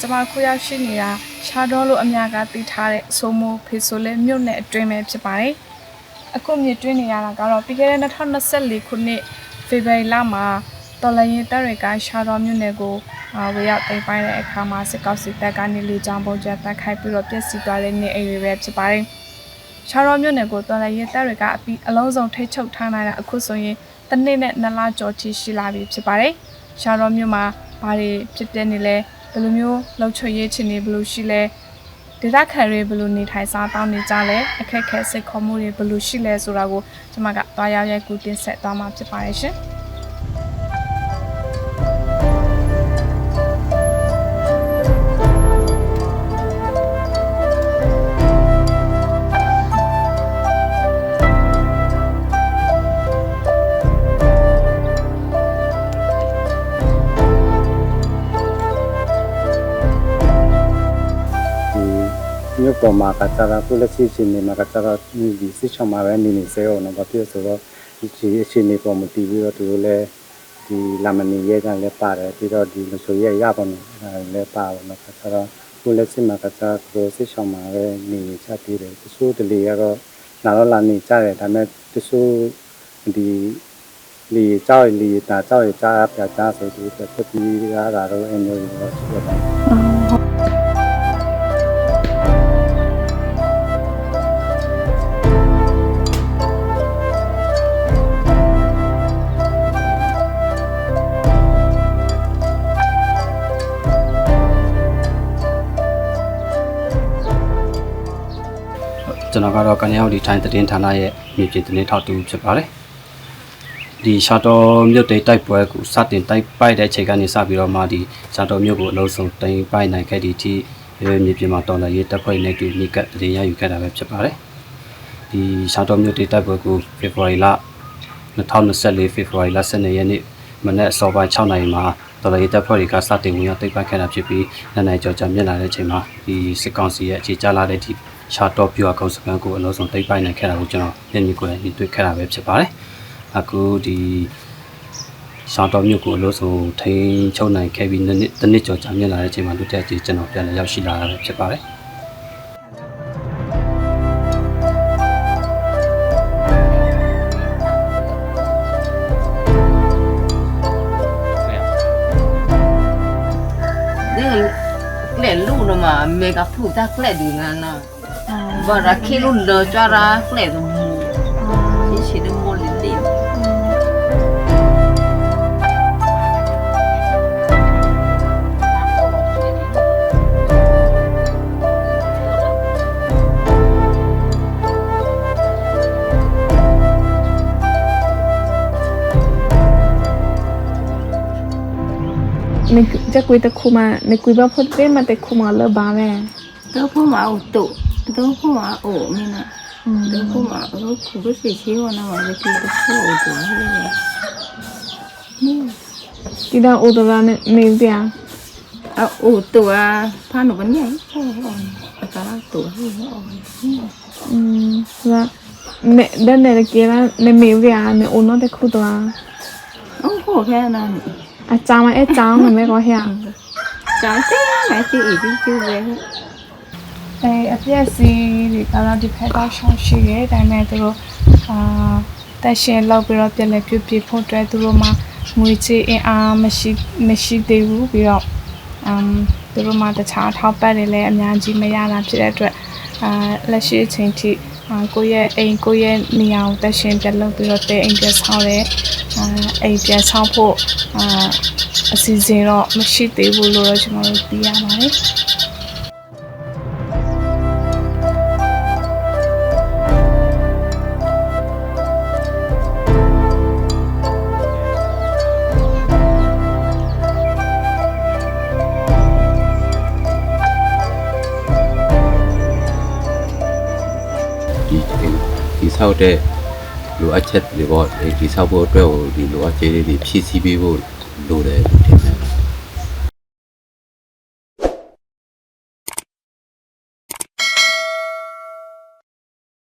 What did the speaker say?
ကျမခုရောက်ရှိနေတာရှားတော်လို့အများကသိထားတဲ့ဆိုမိုဖေဆိုလဲမြို့နယ်အတွင်းပဲဖြစ်ပါတယ်။အခုမြစ်တွင်းနေရတာကတော့ပြီးခဲ့တဲ့2024ခုနှစ်ဖေဖော်ဝါရီလမှာတော်လရင်တပ်တွေကရှားတော်မြို့နယ်ကိုအာဝေရောက်သိမ်းပိုက်တဲ့အခါမှာစစ်ကောက်စီတပ်ကနေလေကြောင်းပုံကျတက်ခိုက်ပြီးတော့ပြစ်စီသွားတဲ့နေအိမ်တွေပဲဖြစ်ပါတယ်။ရှားရောမြို့နယ်ကိုတော်လည်းရဲတပ်တွေကအပြီးအလုံးစုံထိတ်ချုပ်ထားနိုင်တာအခုဆိုရင်တစ်နှစ်နဲ့နှစ်လကျော်ချီရှိလာပြီဖြစ်ပါတယ်။ ရှားရောမြို့မှာဘာတွေဖြစ်ပျက်နေလဲဘယ်လိုမျိုးလှုပ်ချွေရေးချင်နေဘယ်လိုရှိလဲဒေသခံတွေဘယ်လိုနေထိုင်စားတောင်းနေကြလဲအခက်အခဲစိတ်ခေါ်မှုတွေဘယ်လိုရှိလဲဆိုတာကိုကျွန်မကတွားရောက်ရိုက်ကူတင်ဆက်သွားမှာဖြစ်ပါတယ်ရှင်။ မြို့ပေါ်မှာကကြတာခုလက်ရှိရှင်နေမှာကကြတော့ဒီစစ်ချောင်းမှာပဲနေနေစေအောင်တော့ဘာဖြစ်ဆိုတော့ဒီအချိန်နေပေါ်မတည်ပြီးတော့သူတို့လည်းဒီလာမနီရဲကလည်းပါတယ်ပြီးတော့ဒီမဆိုရဲရပါမယ်လည်းပါတော့နော်ကကြတော့ခုလက်ရှိမှာကကြတော့စစ်ချောင်းမှာပဲနေနေချပြီးတယ်တချို့တလေကတော့လာတော့လာနေကြတယ်ဒါပေမဲ့တချို့ဒီလီကြောက်လီတာကြောက်ရကြားပြကြားဆိုပြီးပြပြီးရတာတော့အမျိုးမျိုးရှိတ ကျွန်တော်ကတော့ကနေအောင်ဒီထိုင်းသတင်းဌာနရဲ့မြေပြင်သတင်းထောက်တူဖြစ်ပါတယ်ဒီရှာတော်မြို့တိတ်တိုက်ပွဲကိုစတင်တိုက်ပိုက်တဲ့ချိန်ကနေစပြီးတော့မှဒီရှာတော်မြို့ကိုအလုံးစုံတင်ပိုက်နိုင်ခဲ့သည့်အထိမြေပြင်မှာတော်လရေးတပ်ဖွဲ့နဲ့တူမိကသတင်းရယူခဲ့တာပဲဖြစ်ပါတယ်ဒီရှာတော်မြို့တိတ်တိုက်ပွဲကိုဖေဖော်ဝါရီလ2024ဖေဖော်ဝါရီလ12ရက်နေ့မနက်စောပိုင်း6နာရီမှာတော်လရေးတပ်ဖွဲ့တွေကစတင်ဝင်ရောက်တိုက်ပိုက်ခဲ့တာဖြစ်ပြီးနှစ်နိုင်ကျော်ကြာမြင့်လာတဲ့အချိန်မှာဒီစစ်ကောင်စီရဲ့အခြေချလာတဲ့ဒီ ရှာတော့ပြူအကောက်စကန်ကိုအလုံးစုံတိတ်ပိုက်နိုင်ခဲ့တာကိုကျွန်တော်ညနေကိုယ်တွေ့ခဲ့တာပဲဖြစ်ပါတယ်။အခုဒီရှာတော့မြို့ကိုအလုံးစုံထိန်းချုပ်နိုင်ခဲ့ပြီးနှစ်တစ်နှစ်ကျော်ကြာမြင့်လာတဲ့အချိန်မှာလူတက်ကြီးကျွန်တော်ပြန်လည်ရောက်ရှိလာတာပဲဖြစ်ပါတယ်။那 บ่รักขี้รุ่นเดอจ้ารักแหล่ตรงนี้ที่ชิดมอลิลิ ne ja kui ta khuma ne kui ba phot pe ma te khuma la ba ve to pho ma u to 嘛有多，都不嘛哦，没呢，都不嘛，我苦不是起我那嘛就给都不有多那个。 ဒီတော့အိုတော်ကနေနေပြ 啊，有多啊，怕你们伢，哦哦，啊，咱俩多是哦。 อืมလာနေဒန်နေကေလာနေမေပြနေအိုနော်တခုတော့ 哦，好看呐， အချာမအချာမမဲကောဟရ 长得还是已经就这个。 အဲအပြက်စီဒီကတော့ဒီဖက်တော့ရှောင်းရှိရဲဒါပေမဲ့သူတို့အာတက်ရှင်လောက်ပြီးတော့ပြန်လဲပြုတ်ပြဖို့အတွက်သူတို့မှငွေချေအင်အားမရှိမရှိသေးဘူးပြီးတော့အမ်သူတို့မှတခြားထောက်ပတ်တွေလည်းအများကြီးမရတာဖြစ်တဲ့အတွက်အာလက်ရှိအချိန်ထိအာကိုယ့်ရဲ့အိမ်ကိုယ့်ရဲ့နေရာကိုတက်ရှင်ပြန်လုပ်ပြီးတော့တဲအိမ်ပြန်ဆောင်းတယ်အာအိမ်ပြန်ဆောင်းဖို့အာအစီအစဉ်တော့မရှိသေးဘူးလို့တော့ကျွန်တော်တို့သိရပါတယ် ဆောက်တဲ့လိုအပ်ချက်တွေပေါ့ဒီဆောက်ဖို့အတွက်ကိုဒီလိုအပ်ချက်လေးတွေဖြည့်ဆည်းပေးဖို့လိုတယ်ထင်